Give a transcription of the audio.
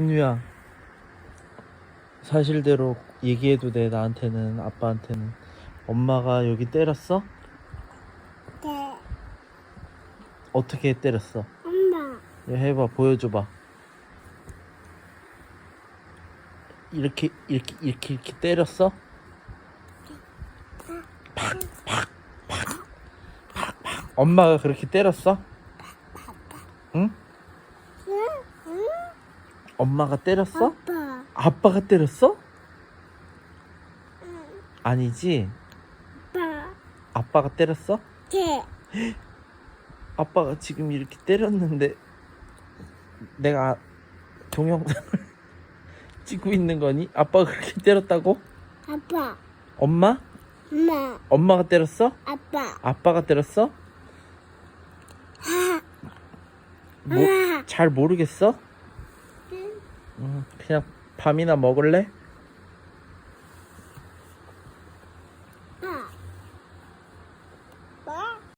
은유야 사실대로 얘기해도 돼 나한테는 아빠한테는 엄마가 여기 때렸어? 네. 어떻게 때렸어? 엄마. 얘 해봐 보여줘봐 이렇게 이렇게 이렇게 이렇게 때렸어? 팍팍팍팍팍 엄마가 그렇게 때렸어? 응? 엄마가 때렸어? 아빠. 아빠가 때렸어? 응. 아니지 아빠. 아빠가 때렸어? 네. 아빠가 지금 이렇게 때렸는데 내가 동영상을 찍고 있는 거니? 아빠가 그렇게 때렸다고? 아빠. 엄마? 엄마. 엄마가 때렸어? 아빠. 아빠가 때렸어? 아. 뭐, 잘 모르겠어? 응. 음, 그냥 밥이나 먹을래?